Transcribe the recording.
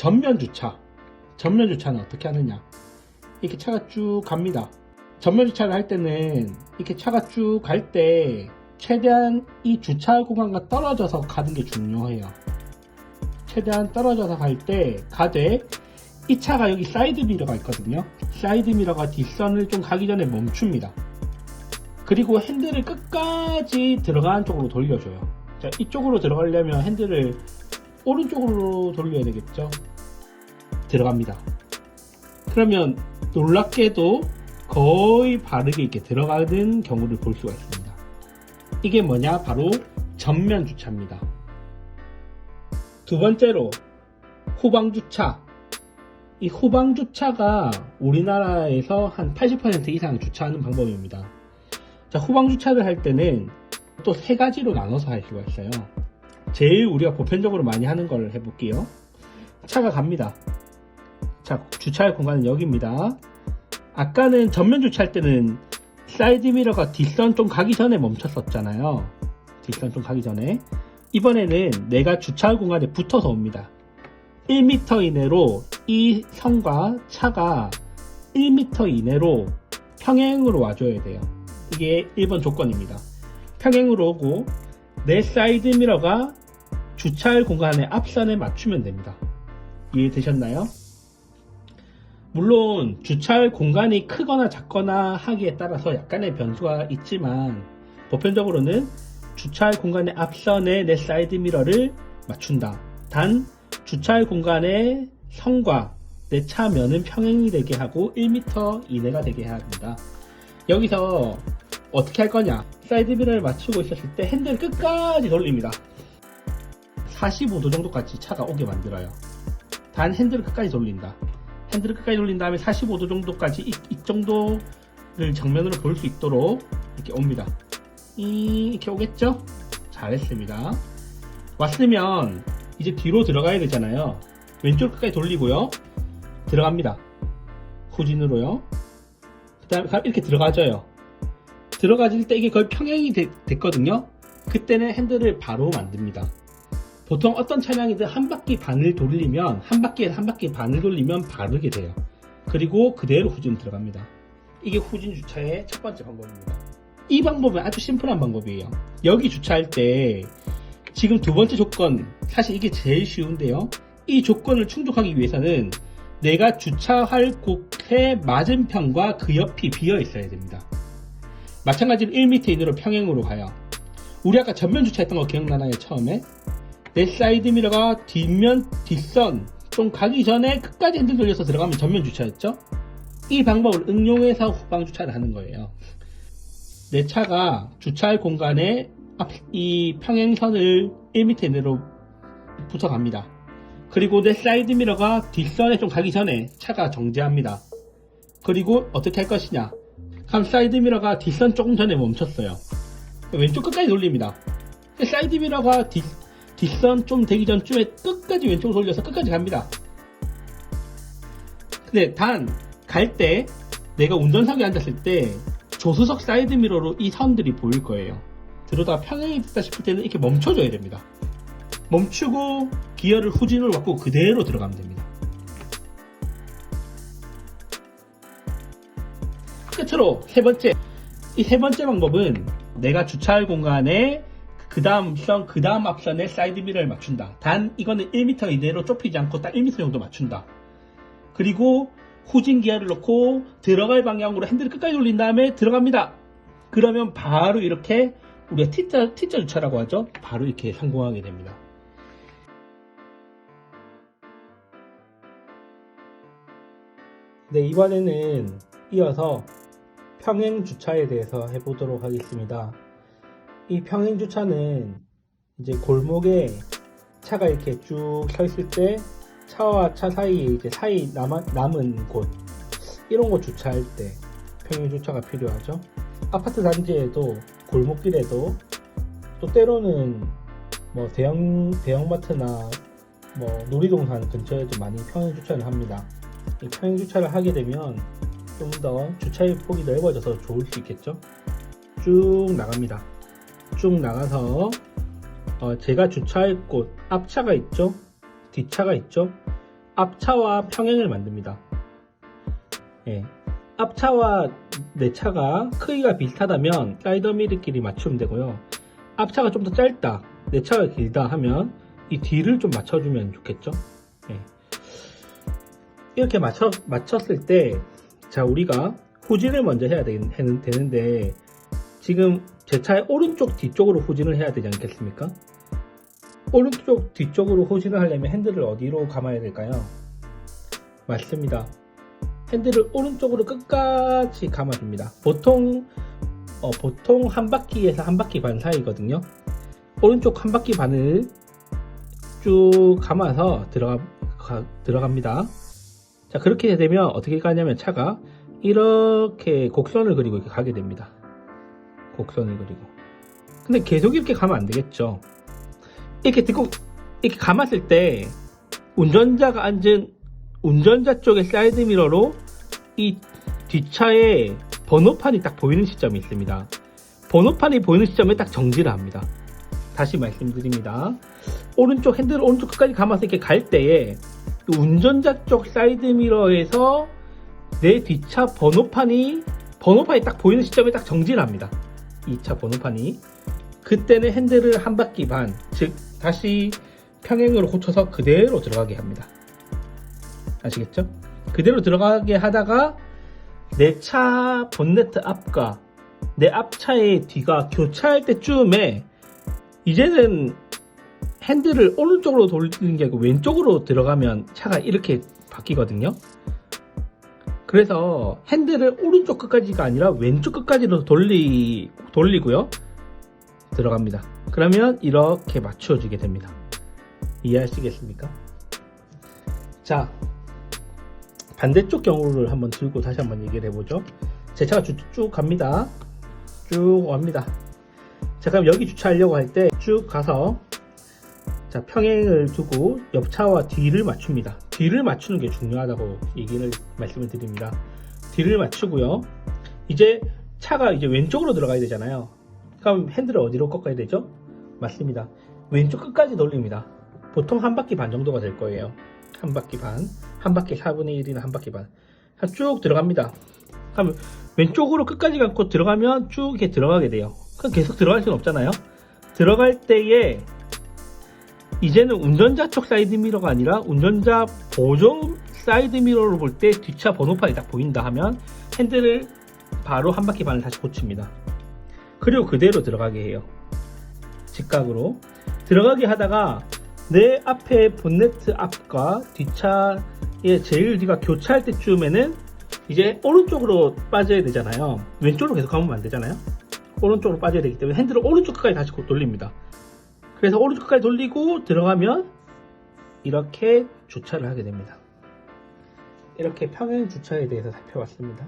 전면 주차. 전면 주차는 어떻게 하느냐? 이렇게 차가 쭉 갑니다. 전면 주차를 할 때는 이렇게 차가 쭉 갈 때 최대한 이 주차 공간과 떨어져서 가는 게 중요해요. 최대한 떨어져서 갈 때 가되 이 차가 여기 사이드 미러가 있거든요. 사이드 미러가 뒷선을 좀 가기 전에 멈춥니다. 그리고 핸들을 끝까지 들어가는 쪽으로 돌려줘요. 자, 이쪽으로 들어가려면 핸들을 오른쪽으로 돌려야 되겠죠. 들어갑니다. 그러면 놀랍게도 거의 바르게 이렇게 들어가는 경우를 볼 수가 있습니다. 이게 뭐냐? 바로 전면 주차입니다. 두 번째로 후방 주차. 이 후방 주차가 우리나라에서 한 80% 이상 주차하는 방법입니다. 자, 후방 주차를 할 때는 또 세 가지로 나눠서 할 수가 있어요. 제일 우리가 보편적으로 많이 하는 걸 해볼게요. 차가 갑니다. 자, 주차할 공간은 여기입니다. 아까는 전면 주차할 때는 사이드 미러가 뒷선 좀 가기 전에 멈췄었잖아요. 뒷선 좀 가기 전에. 이번에는 내가 주차할 공간에 붙어서 옵니다. 1m 이내로 이 선과 차가 1m 이내로 평행으로 와줘야 돼요. 이게 1번 조건입니다. 평행으로 오고 내 사이드 미러가 주차할 공간의 앞선에 맞추면 됩니다. 이해되셨나요? 물론 주차할 공간이 크거나 작거나 하기에 따라서 약간의 변수가 있지만 보편적으로는 주차할 공간의 앞선에 내 사이드 미러를 맞춘다. 단 주차할 공간의 선과 내 차면은 평행이 되게 하고 1m 이내가 되게 해야 합니다. 여기서 어떻게 할 거냐? 사이드 미러를 맞추고 있었을 때 핸들을 끝까지 돌립니다. 45도 정도까지 차가 오게 만들어요. 단 핸들을 끝까지 돌린다. 핸들을 끝까지 돌린 다음에 45도 정도까지 이, 이 정도를 정면으로 볼 수 있도록 이렇게 옵니다. 이- 이렇게 오겠죠? 잘했습니다. 왔으면 이제 뒤로 들어가야 되잖아요. 왼쪽 끝까지 돌리고요. 들어갑니다. 후진으로요. 그 다음에 이렇게 들어가져요. 들어가질 때 이게 거의 평행이 되- 됐거든요. 그때는 핸들을 바로 만듭니다. 보통 어떤 차량이든 한 바퀴 반을 돌리면 한 바퀴에서 한 바퀴 반을 돌리면 바르게 돼요. 그리고 그대로 후진 들어갑니다. 이게 후진 주차의 첫 번째 방법입니다. 이 방법은 아주 심플한 방법이에요. 여기 주차할 때 지금 두 번째 조건 사실 이게 제일 쉬운데요. 이 조건을 충족하기 위해서는 내가 주차할 곳의 맞은편과 그 옆이 비어 있어야 됩니다. 마찬가지로 1m 이내로 평행으로 가요. 우리 아까 전면 주차했던 거 기억나나요? 처음에? 내 사이드 미러가 뒷면, 뒷선 좀 가기 전에 끝까지 핸들 돌려서 들어가면 전면 주차였죠? 이 방법을 응용해서 후방 주차를 하는 거예요. 내 차가 주차할 공간에 앞- 이 평행선을 1m 이내로 붙어갑니다. 그리고 내 사이드 미러가 뒷선에 좀 가기 전에 차가 정지합니다. 그리고 어떻게 할 것이냐? 그럼 사이드 미러가 뒷선 조금 전에 멈췄어요. 왼쪽 끝까지 돌립니다. 사이드 미러가 뒷, 뒷선 좀 되기 전쯤에 끝까지 왼쪽으로 돌려서 끝까지 갑니다. 근데 단, 갈 때, 내가 운전석에 앉았을 때, 조수석 사이드 미러로 이 선들이 보일 거예요. 들어다 됐다 싶을 때는 이렇게 멈춰줘야 됩니다. 멈추고, 기어를 후진으로 바꾸고 그대로 들어가면 됩니다. 끝으로, 세 번째. 이 세 번째 방법은 내가 주차할 공간에 그 다음 선, 그 다음 앞선에 사이드 미러를 맞춘다. 단, 이거는 1m 이내로 좁히지 않고 딱 1m 정도 맞춘다. 그리고 후진 기어를 넣고 들어갈 방향으로 핸들을 끝까지 돌린 다음에 들어갑니다. 그러면 바로 이렇게 우리가 T자, T자 주차라고 하죠. 바로 이렇게 성공하게 됩니다. 네, 이번에는 이어서 평행 주차에 대해서 해보도록 하겠습니다. 이 평행 주차는 이제 골목에 차가 이렇게 쭉 서 있을 때 차와 차 사이에 이제 사이 남아, 남은 곳 이런 곳 주차할 때 평행 주차가 필요하죠. 아파트 단지에도 골목길에도 또 때로는 뭐 대형 대형마트나 뭐 놀이동산 근처에도 많이 평행 주차를 합니다. 이 평행 주차를 하게 되면 좀 더 주차의 폭이 넓어져서 좋을 수 있겠죠. 쭉 나갑니다. 쭉 나가서 어, 제가 주차할 곳 앞차가 있죠 뒷차가 있죠 앞차와 평행을 만듭니다. 예. 앞차와 내 차가 크기가 비슷하다면 사이더 미르끼리 맞추면 되고요. 앞차가 좀 더 짧다, 내 차가 길다 하면 이 뒤를 좀 맞춰주면 좋겠죠. 예. 이렇게 맞춰, 맞췄을 때, 자, 우리가 후진을 먼저 해야 되, 는 되는데, 지금 제 차의 오른쪽 뒤쪽으로 후진을 해야 되지 않겠습니까? 오른쪽 뒤쪽으로 후진을 하려면 핸들을 어디로 감아야 될까요? 맞습니다. 핸들을 오른쪽으로 끝까지 감아줍니다. 보통 어, 보통 한 바퀴에서 한 바퀴 반 사이거든요. 오른쪽 한 바퀴 반을 쭉 감아서 들어가 가- 들어갑니다. 자 그렇게 되면 어떻게 가냐면 차가 이렇게 곡선을 그리고 이렇게 가게 됩니다. 곡선을 그리고. 근데 계속 이렇게 가면 안 되겠죠. 이렇게 듣고 이렇게 감았을 때 운전자가 앉은 운전자 쪽의 사이드 미러로 이 뒷차에 번호판이 딱 보이는 시점이 있습니다. 번호판이 보이는 시점에 딱 정지를 합니다. 다시 말씀드립니다. 오른쪽 핸들 오른쪽 끝까지 감아서 이렇게 갈 때에 이 운전자 쪽 사이드 미러에서 내 뒷차 번호판이 번호판이 딱 보이는 시점에 딱 정지를 합니다. 이차 번호판이 그때는 핸들을 한 바퀴 반, 즉 다시 평행으로 고쳐서 그대로 들어가게 합니다. 아시겠죠? 그대로 들어가게 하다가 내 차 본네트 앞과 내 앞차의 뒤가 교차할 때쯤에 이제는 핸들을 오른쪽으로 돌리는 게 아니고 왼쪽으로 들어가면 차가 이렇게 바뀌거든요. 그래서 핸들을 오른쪽 끝까지가 아니라 왼쪽 끝까지로 돌리, 돌리고요. 들어갑니다. 그러면 이렇게 맞춰주게 됩니다. 이해하시겠습니까? 자, 반대쪽 경우를 한번 들고 다시 한번 얘기를 해보죠. 제 차가 쭉, 쭉 갑니다. 쭉 옵니다. 자, 그럼 여기 주차하려고 할 때 쭉 가서 자, 평행을 두고 옆차와 뒤를 맞춥니다. 뒤를 맞추는 게 중요하다고 얘기를 말씀을 드립니다. 뒤를 맞추고요. 이제 차가 이제 왼쪽으로 들어가야 되잖아요. 그럼 핸들을 어디로 꺾어야 되죠? 맞습니다. 왼쪽 끝까지 돌립니다. 보통 한 바퀴 반 정도가 될 거예요. 한 바퀴 반, 한 바퀴 4분의 1이나 한 바퀴 반. 쭉 들어갑니다. 그럼 왼쪽으로 끝까지 감고 들어가면 쭉 이렇게 들어가게 돼요. 그럼 계속 들어갈 수는 없잖아요. 들어갈 때에 이제는 운전자 쪽 사이드 미러가 아니라 운전자 보조 사이드 미러로 볼 때 뒷차 번호판이 딱 보인다 하면 핸들을 바로 한 바퀴 반을 다시 고칩니다. 그리고 그대로 들어가게 해요. 직각으로. 들어가게 하다가 내 앞에 본네트 앞과 뒷차의 제일 뒤가 교차할 때쯤에는 이제 오른쪽으로 빠져야 되잖아요. 왼쪽으로 계속 가면 안 되잖아요. 오른쪽으로 빠져야 되기 때문에 핸들을 오른쪽 끝까지 다시 곧 돌립니다. 그래서 오른쪽 끝까지 돌리고 들어가면 이렇게 주차를 하게 됩니다. 이렇게 평행 주차에 대해서 살펴봤습니다.